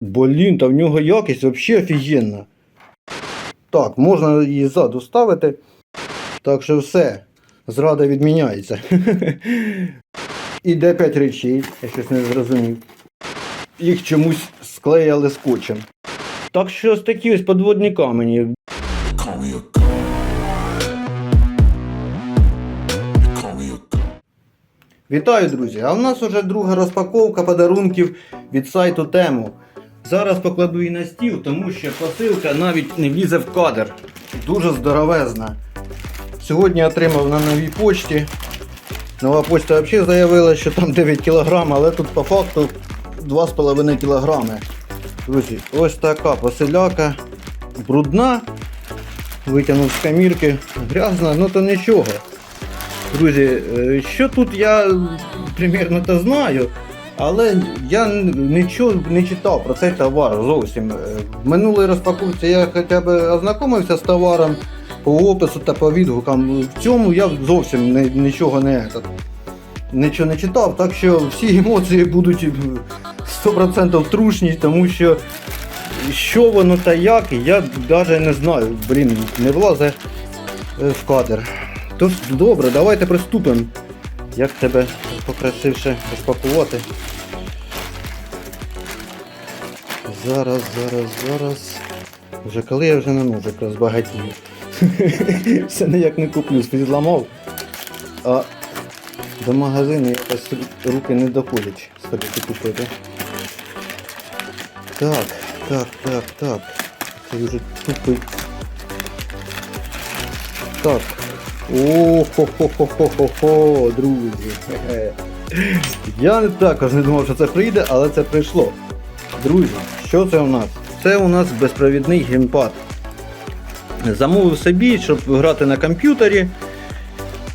Блін, та в нього якість взагалі офігенна. Так, можна її ззаду ставити. Так що все. Зрада відміняється. І де 5 речей, я щось не зрозумів. Їх чомусь склеяли скотчем. Так що ось такі ось подводні камені. Вітаю, друзі! А в нас уже друга розпаковка подарунків від сайту Тему. Зараз покладу її на стіл, тому що посилка навіть не влізе в кадр. Дуже здоровезна. Сьогодні отримав на новій почті. Нова почта взагалі заявила, що там 9 кг, але тут по факту 2,5 кг. Друзі, ось така посиляка. Брудна. Витягнув з камірки. Грязна, ну то нічого. Друзі, е, що тут я примірно то знаю, але я нічого не читав про цей товар зовсім. Е, В минулій розпаковці я хоча б ознайомився з товаром по опису та по відгукам. В цьому я зовсім не, нічого не, нічого не читав, так що всі емоції будуть е, 100% трушні, тому що що воно та як, я навіть не знаю. Блін, не влазе е, в кадр. Тож добре, давайте приступимо. Як тебе покрасивше розпакувати? Зараз, зараз, зараз. Вже коли я вже на ножик розбагатію. Все ніяк не куплю, зламав. А до магазину якось руки не доходять сходити купити. Так, так, так, так. Це вже тупий. Так. О хо хо хо хо хо хо друзі. Я також не думав, що це прийде, але це прийшло. Друзі, що це у нас? Це у нас безпровідний геймпад. Замовив собі, щоб грати на комп'ютері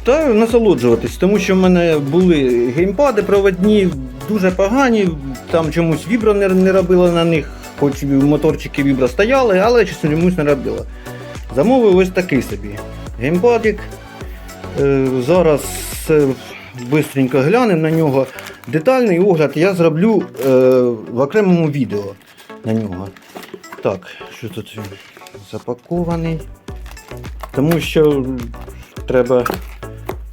та насолоджуватись, тому що в мене були геймпади проводні, дуже погані, там чомусь вібро не, не робило на них, хоч моторчики вібро стояли, але чомусь не робило. Замовив ось такий собі геймпадик. Е, Зараз бистренько глянемо на нього. Детальний огляд я зроблю е, в окремому відео на нього. Так, що тут він запакований. Тому що треба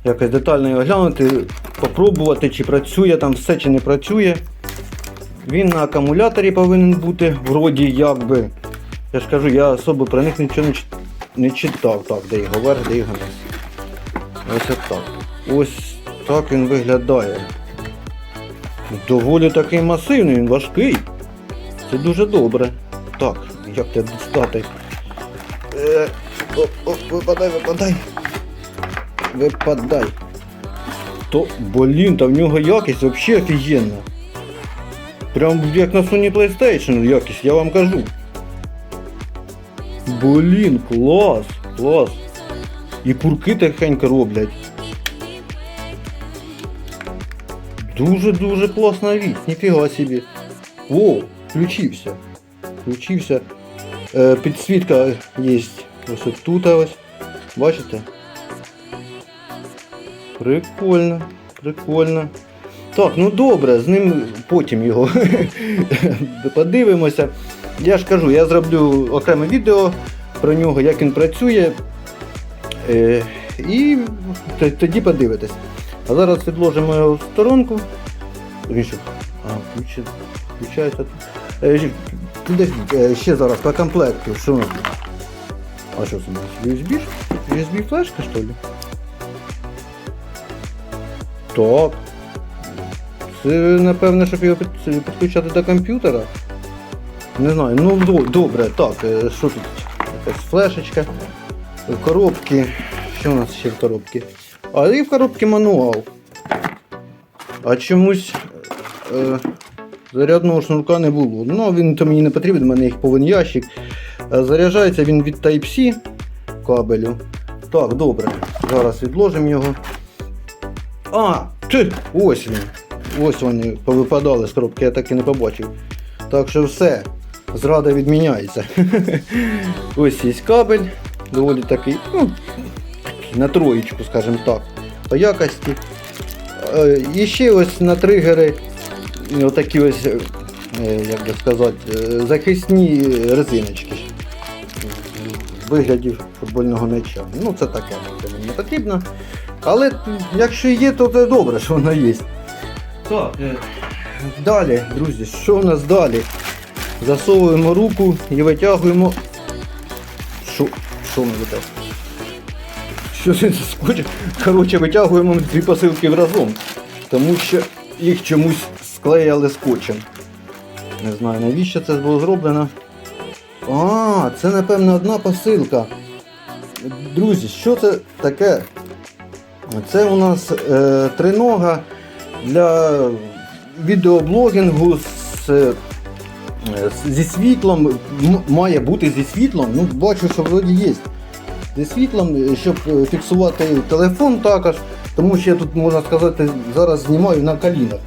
якось детально його глянути, попробувати, чи працює там все, чи не працює. Він на акумуляторі повинен бути, вроді якби. Я ж кажу, я особо про них нічого не читав. Так, де його верх, де його низ. Ось так. Ось так він виглядає. Доволі такий масивний, він важкий. Це дуже добре. Так, як тебе дістати? Е, оп, оп, випадай, випадай. Випадай. То, блін, та в нього якість взагалі офігенна. Прям як на Sony PlayStation якість, я вам кажу. Блін, клас, клас. І курки тихенько роблять. Дуже-дуже класна віць, ніфіга собі. О, включився. Включився. Е, підсвітка є ось от тут ось. Бачите? Прикольно, прикольно. Так, ну добре, з ним потім його подивимося. Я ж кажу, я зроблю окреме відео про нього, як він працює. Е, і тоді подивитесь. А зараз відложимо його в сторонку. Включається тут. Е, е, ще зараз по комплекту. Що? А що це у нас? USB? USB флешка, що ли? Так. Це напевне, щоб його підключати до комп'ютера. Не знаю, ну добре, так, що тут? Якась флешечка, коробки. Що у нас ще в коробці? А і в коробці мануал. А чомусь е, зарядного шнурка не було. Ну, він то мені не потрібен, в мене їх повен ящик. Е, Заряджається він від Type-C кабелю. Так, добре. Зараз відложимо його. А, ти, ось він. Ось вони повипадали з коробки, я так і не побачив. Так що все, зрада відміняється. Ось є кабель, доволі такий, ну, на троєчку, скажімо так, по якості. Е, І ще ось на тригери, отакі ось е, е, як би сказати, е, захисні резиночки в вигляді футбольного м'яча. Ну це таке мені не потрібно. Але якщо є, то це добре, що воно є. Так, е, далі, друзі, що у нас далі? Засовуємо руку і витягуємо. Що? Ми витягуємо? Що це за скотч? Коротше, витягуємо дві посилки разом, тому що їх чомусь склеяли скотчем. Не знаю навіщо це було зроблено. А, це напевно одна посилка. Друзі, що це таке? Це у нас е, тринога для відеоблогінгу з, е, зі світлом. Має бути зі світлом. Ну, бачу, що вроді є. Зі світлом, е, щоб е, фіксувати телефон також. Тому що я тут, можна сказати, зараз знімаю на колінах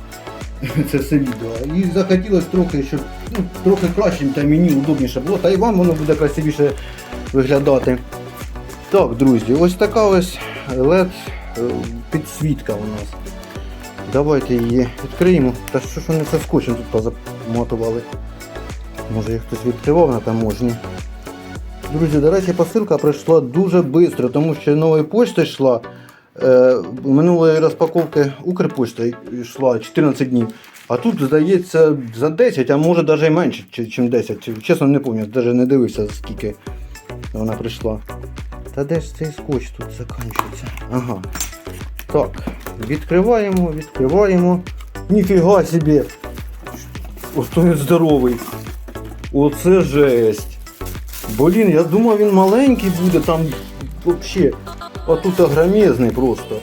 це все відео. І захотілося трохи, щоб ну, трохи краще та мені удобніше було, та і вам воно буде красивіше виглядати. Так, друзі, ось така ось LED е, підсвітка у нас. Давайте її відкриємо. Та що ж вони це тут позамотували? Може їх хтось відкривав на таможні. Друзі, до речі, посилка прийшла дуже швидко, тому що нової почти йшла. Е, минулої розпаковки Укрпошти йшла 14 днів. А тут, здається, за 10, а може навіть менше, ніж 10. Чесно, не пам'ятаю, навіть не дивився, скільки вона прийшла. Та де ж цей скотч тут закінчується? Ага. Так, відкриваємо, відкриваємо. Ніфіга собі! Ось здоровий. Оце жесть. Блін, я думав він маленький буде там взагалі. А тут огромезний просто.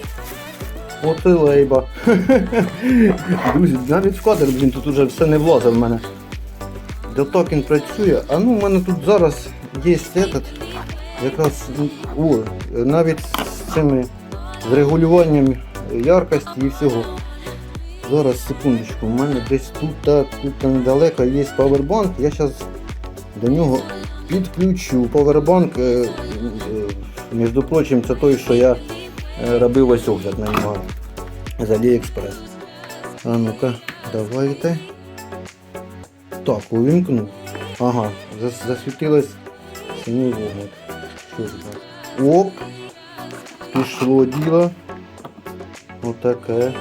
І лейба. Друзі, навіть в кадр, блін, тут уже все не влазить в мене. До так він працює. А ну в мене тут зараз є этот, якраз о, навіть з цими регулюванням яркості і всього. Зараз секундочку, у мене десь тут, та, тут недалеко є павербанк. Я зараз до нього підключу. Павербанк, е, е, між прочим, це той, що я е, робив ось огляд на нього з AliExpress. А ну-ка, давайте. Так, увімкнув. Ага, зас- засвітилось синій вогник. Що ж там? Оп! Пішло діло. Отаке.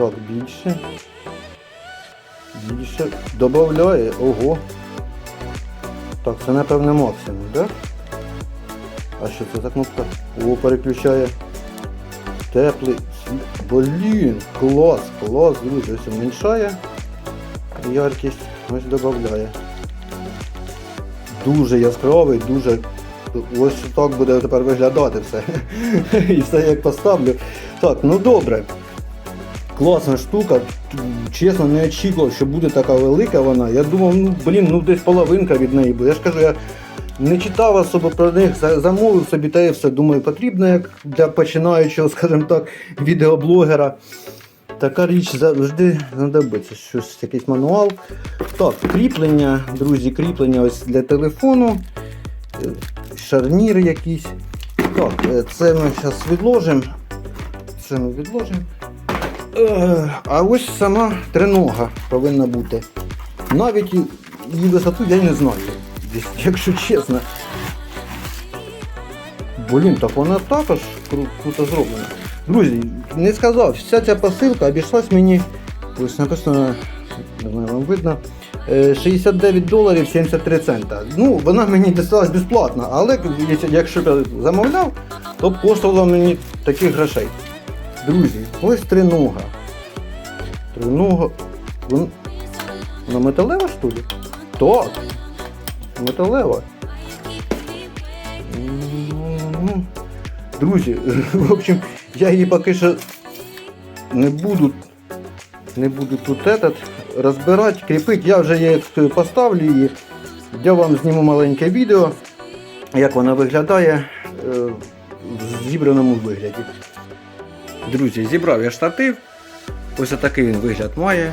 Так, більше. Більше. Добавляє. Ого. Так, це напевне максимум, так? А що це за кнопка? О, переключає. Теплий. Блін, клас, клас, друзі, ось уменьшає яркість, ось додає. Дуже яскравий, дуже. Ось так буде тепер виглядати все. І все як поставлю. Так, ну добре. Класна штука. Чесно, не очікував, що буде така велика вона. Я думав, ну блін, ну десь половинка від неї буде. Я ж кажу, я не читав особо про них, замовив собі та і все. Думаю, потрібно як для починаючого, скажімо так, відеоблогера. Така річ завжди знадобиться. Щось, якийсь мануал. Так, кріплення, друзі, кріплення ось для телефону. Шарнір якийсь. Так, е, це ми зараз відложимо. Це ми відложимо. Е, А ось сама тренога повинна бути. Навіть її висоту я не знаю. Якщо чесно. Блін, так вона також кру- круто зроблена. Друзі, не сказав, вся ця посилка обійшлась мені. Ось написано, не знаю, вам видно. е, 69 доларів 73 цента. Ну, вона мені дісталась безплатно, але якщо- б я замовляв, то б коштувало мені таких грошей. Друзі, ось тринога. Тринога. Вон... Вона металева що ли? Так. Металева. Друзі, в общем, я її поки що не буду, не буду тут этот, розбирати, кріпити. Я вже її поставлю її. Я вам зніму маленьке відео, як вона виглядає е, в зібраному вигляді. Друзі, зібрав я штатив. Ось такий він вигляд має.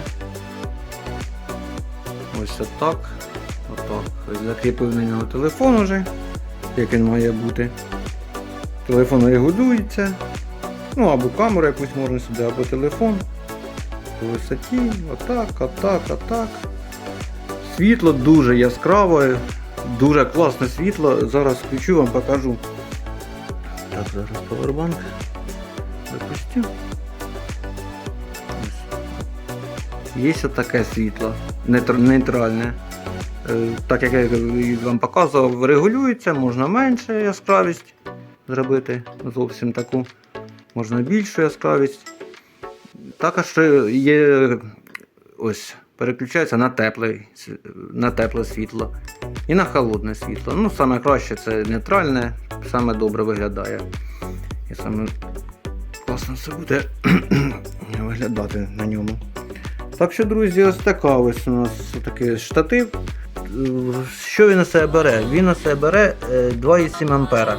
Ось отак. Отак. Закріпив на нього телефон уже, як він має бути. Телефон регулюється. Ну або камеру якусь можна сюди, або телефон. по висоті. Отак, отак, отак. Світло дуже яскраве, дуже класне світло. Зараз включу вам покажу. Так, зараз повербанк запустив. Є таке світло, нейтр- нейтральне. Е, Так як я вам показував, регулюється, можна менше яскравість зробити, зовсім таку, можна більшу яскравість. Також є ось, переключається на тепле, на тепле світло і на холодне світло. Ну, саме краще це нейтральне, саме добре виглядає. І саме класно це буде виглядати на ньому. Так що, друзі, ось така ось у нас такий штатив. Е, Що він на себе бере? Він на себе бере е, 2,7 ампера.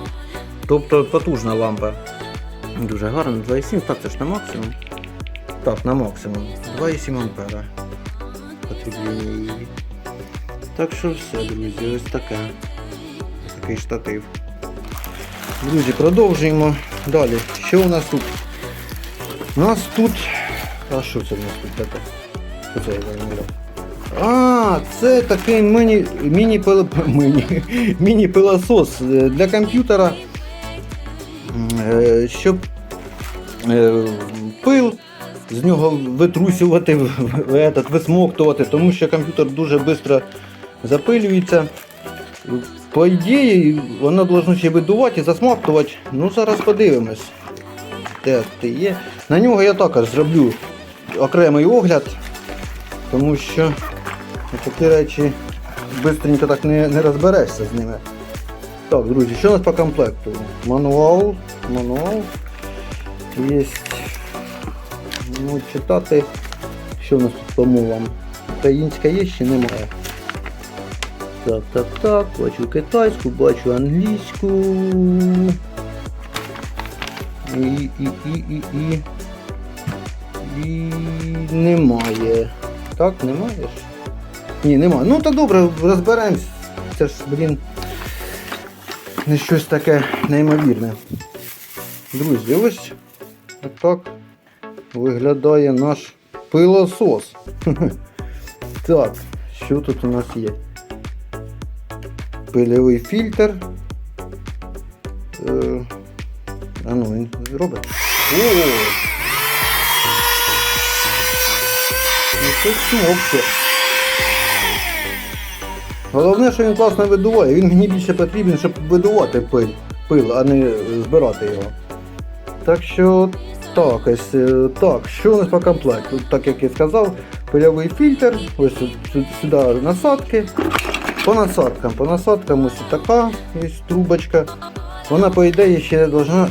Тобто потужна лампа. Дуже гарно, 2,7, так це ж на максимум. Так, на максимум. 2,7 ампера. Потреблення її. Так що все, друзі, ось таке. Такий штатив. Друзі, продовжуємо далі. Що у нас тут? У нас тут. А що це у нас тут таке? Що це я замовляв? А, це такий міні, міні, пил- міні, міні пилосос е, для комп'ютера, е, щоб е, пил з нього витрусювати, в- в- висмоктувати, тому що комп'ютер дуже швидко запилюється. По ідеї, воно должно ще видувати і засмоктувати. Ну, зараз подивимось. Де є. На нього я також зроблю окремий огляд, тому що такі речі швидко так не, не розберешся з ними. Так, друзі, що у нас по комплекту? Мануал. Мануал. Є. Ну, читати. Що у нас тут по мовам? Українська є чи немає? Так, так, так, бачу китайську, бачу англійську. І, і, і, і, і. І немає. Так, немає? Ні, немає. Ну то добре, розберемось. Це ж, блін, не щось таке неймовірне. Друзі, ось так виглядає наш пилосос. Так, що тут у нас є? Пильовий фільтр. Е, а ну, він зробить. О! Ну це. Головне, що він класно видуває. Він мені більше потрібен, щоб видувати пиль, пил, а не збирати його. Так що так, ось е, так, що у нас по комплекту? Так як я сказав, пильовий фільтр, ось сюди насадки. По насадкам, по насадкам ось така є трубочка. Вона, по ідеї, ще должна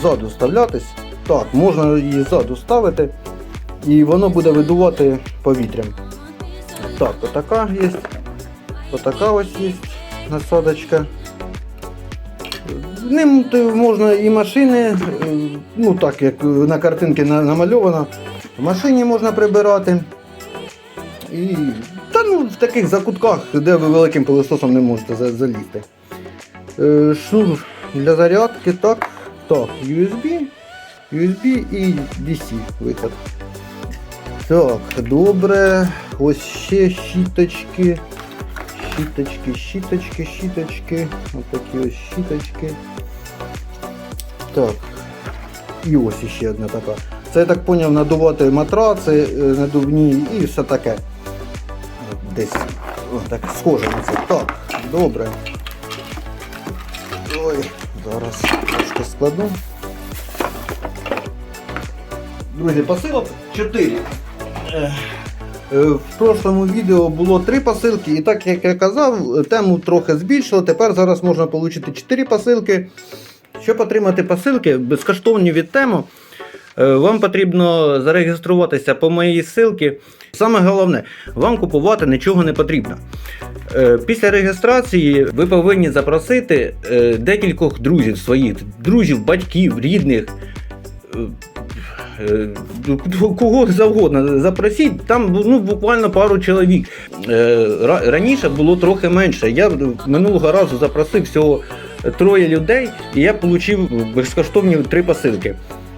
ззаду вставлятись. Так, можна її ззаду ставити, і воно буде видувати повітрям. Так, отака є. Отака ось є насадочка. Ним можна і машини, ну так як на картинці на- намальовано, в машині можна прибирати. І та ну в таких закутках, де ви великим пилососом не можете залізти. Е, Шнур для зарядки, так, так, USB, USB і DC виход. Так, добре. Ось ще щіточки. Щіточки, щіточки, щіточки. Ось такі ось щіточки. Так. І ось іще одна така. Це я так поняв надувати матраци е, надувні і все таке. Десь о, так схоже на це. Так, добре. Ой, зараз складу. Друзі, посилок 4. Е, В прошлому відео було 3 посилки, і так як я казав, тему трохи збільшило. Тепер зараз можна отримати 4 посилки. Щоб отримати посилки безкоштовні від тему, е, вам потрібно зареєструватися по моїй ссылці. Саме головне, вам купувати нічого не потрібно. Е, Після реєстрації ви повинні запросити е, декількох друзів своїх, друзів, батьків, рідних. е, е, Кого завгодно запросіть, там ну, буквально пару чоловік. Е, Раніше було трохи менше. Я минулого разу запросив всього троє людей, і я отримав безкоштовні три посилки.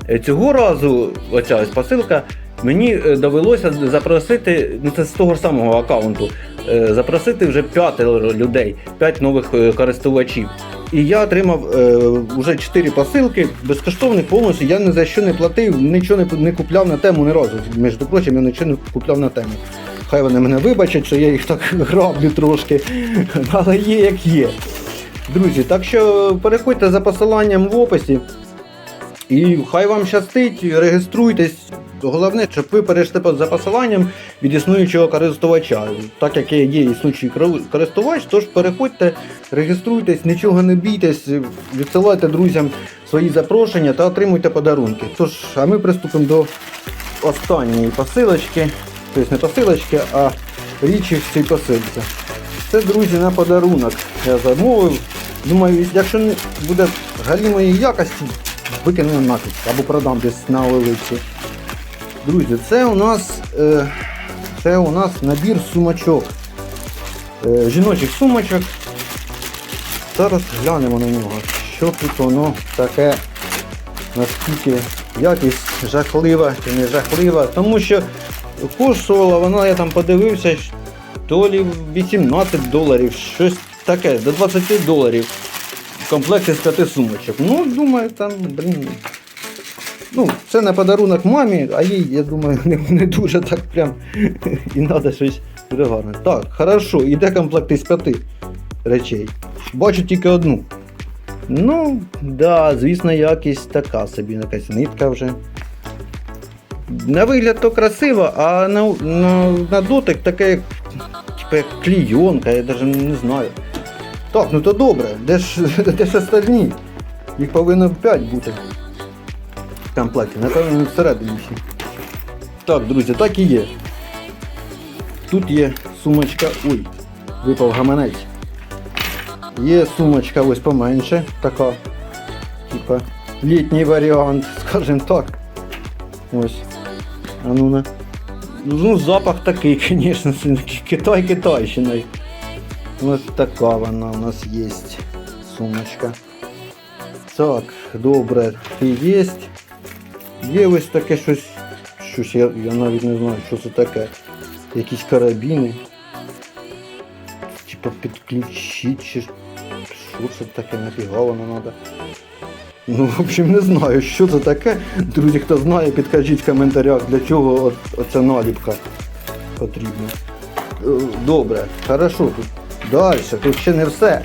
Е, Цього разу оця посилка Мені е, довелося запросити, ну це з того ж самого аккаунту, е, запросити вже п'ятеро людей, п'ять нових користувачів. І я отримав вже чотири посилки безкоштовних повністю. Я ні за що не платив, нічого не, не купляв на тему ні разу. Між прочим, я нічого не купляв на тему. Хай вони мене вибачать, що я їх так граблю трошки, але є як є. Друзі, так що переходьте за посиланням в описі. І хай вам щастить, реєструйтесь. Головне, щоб ви перейшли за посиланням від існуючого користувача. Так як є існуючий користувач, тож переходьте, реєструйтесь, нічого не бійтесь, відсилайте друзям свої запрошення та отримуйте подарунки. Тож, а ми приступимо до останньої посилочки. Тобто не посилочки, а річі в цій посилці. Це, друзі, на подарунок. Я замовив. Думаю, якщо не буде галімої якості, викину нафіг або продам десь на оливці. Друзі, це у нас, е, це у нас набір сумочок. Е, жіночих сумочок. Зараз глянемо на нього. Що тут воно таке, наскільки якість жахлива чи не жахлива. Тому що коштувала вона, я там подивився, то лі 18 доларів, щось таке, до 20 доларів. В комплекті з п'яти сумочок. Ну, думаю, там, блін. Ну, це на подарунок мамі, а їй, я думаю, не, не дуже так прям і треба щось гарне. Так, хорошо, іде комплект із п'яти речей. Бачу тільки одну. Ну, да, звісно, якість така собі, якась нитка вже. На вигляд то красиво, а на, на, на дотик таке, як, типу, як клійонка, я навіть не знаю. Так, ну то добре, де ж, де ж остальні? Їх повинно 5 бути в комплекті, напевно, всередині ще. Так, друзі, так і є. Тут є сумочка. Ой, випав гаманець. Є сумочка ось поменше, така. Типа літній варіант, скажімо так. Ось. А ну на. Ну, запах такий, звісно, Китай Китайщиною. Ось така вона у нас є. Сумочка. Так, добре, і є. Є ось таке щось. Щось я, я навіть не знаю, що це таке. Якісь карабіни. Типа підключити чи. Що це таке, нафіга воно треба. Ну, в общем, не знаю, що це таке. Друзі, хто знає, підкажіть в коментарях, для чого оця наліпка потрібна. Е, Добре, хорошо, тут далі, тут ще не все.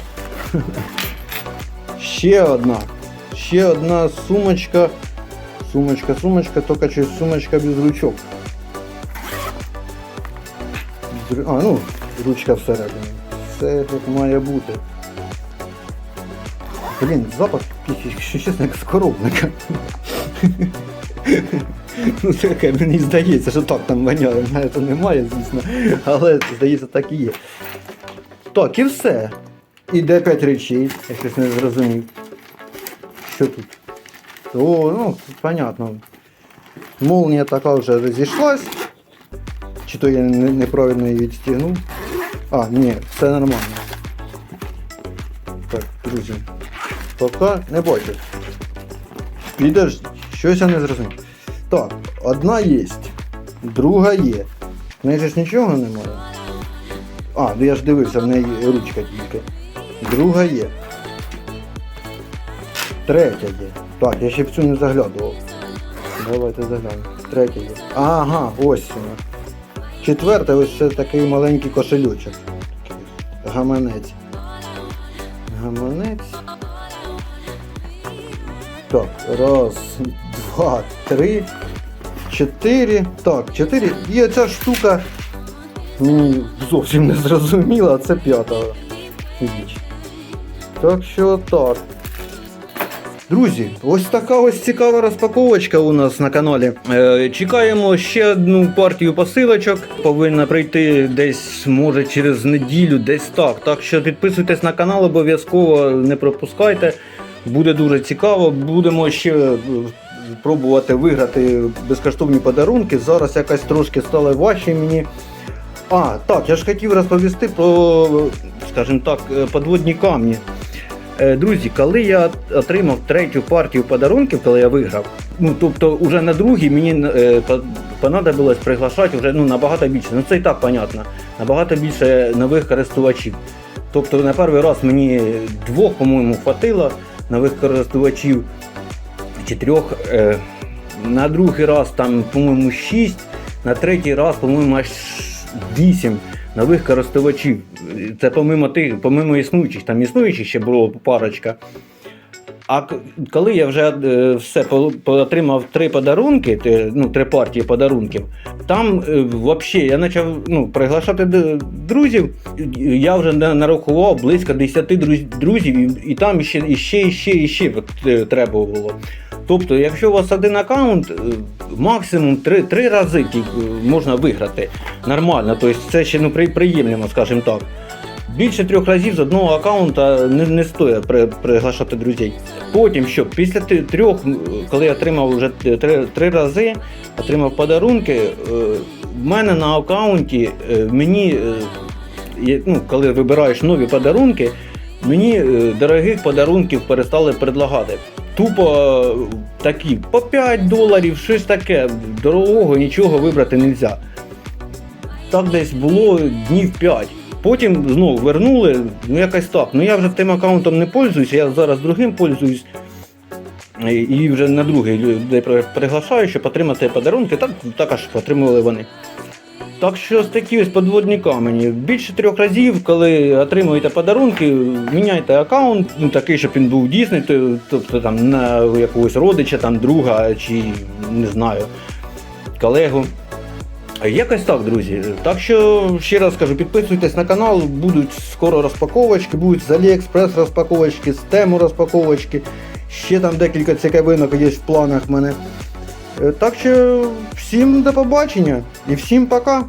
Ще одна. Ще одна сумочка. Сумочка, сумочка, тільки щось сумочка без ручок. А, ну, ручка всередині. Все як має бути. Блін, запах якщо чесно, як з коробника. Ну, таке мені здається, що так там воняє. Мене немає, звісно. Але здається, так і є. Так, і все. Іде 5 речей, я щось не зрозумів. Що тут? О, ну, понятно. Молнія така вже розійшлась. Чи то я неправильно її відстігнув? А, ні, все нормально. Так, друзі. Поки не бачу. Підеш, щось я не зрозумів. Так, одна є, друга є. В неї ж нічого немає. А, ну я ж дивився, в неї ручка тільки. Друга є. Третя є. Так, я ще в цю не заглядував. Давайте заглянемо. Третя є. Ага, ось вона. Четверта, ось це такий маленький кошельочок. Гаманець. Гаманець. Так, раз, два, три, чотири. Так, чотири. І оця штука мені зовсім не зрозуміла, це п'ята. Так що так. Друзі, ось така ось цікава розпаковочка у нас на каналі. Е, чекаємо ще одну партію посилочок. Повинна прийти десь, може, через неділю, десь так. Так що підписуйтесь на канал, обов'язково не пропускайте. Буде дуже цікаво. Будемо ще е, пробувати виграти безкоштовні подарунки. Зараз якась трошки стало важче мені. А, так, я ж хотів розповісти про, скажімо так, е, подводні камні. Е, Друзі, коли я отримав третю партію подарунків, коли я виграв, ну тобто уже на другій мені е, понадобилось приглашати вже ну, набагато більше. Ну це і так понятно. Набагато більше нових користувачів. Тобто на перший раз мені двох, по-моєму, хватило нових користувачів чи трьох. На другий раз там, по-моєму, 6, на третій раз, по-моєму, аж 8 нових користувачів. Це помимо тих, помимо існуючих, там існуючих ще було парочка. А коли я вже е, все отримав три подарунки, ну, три партії подарунків, там е, взагалі я почав ну, приглашати друзів. Я вже на- нарахував близько 10 друзів, і, там ще, ще, ще, і ще е, треба було. Тобто, якщо у вас один аккаунт, е, максимум три, три рази е, можна виграти. Нормально, тобто це ще ну, приємно, скажімо так. Більше трьох разів з одного аккаунта не, не стоїть при, приглашати друзів. Потім що, після трьох, коли я отримав вже три, три рази, отримав подарунки, е, в мене на аккаунті мені, ну, коли вибираєш нові подарунки, мені дорогих подарунків перестали предлагати. Тупо такі по 5 доларів, щось таке, дорогого нічого вибрати не можна. Так десь було днів 5. Потім знову вернули, ну якось так. Ну я вже тим аккаунтом не пользуюся, я зараз другим пользуюсь. І вже на другий людей приглашаю, щоб отримати подарунки, так також отримували вони. Так що з такі ось подводні камені. Більше трьох разів, коли отримуєте подарунки, міняйте аккаунт, ну такий, щоб він був дійсний, тобто там на якогось родича, там друга чи не знаю, колегу. Якось так, друзі. Так що ще раз кажу, підписуйтесь на канал, будуть скоро розпаковочки, будуть з Aliexpress розпаковочки, з Тему розпаковочки. Ще там декілька цікавинок є в планах в мене. Е, Так що всім до побачення і всім пока!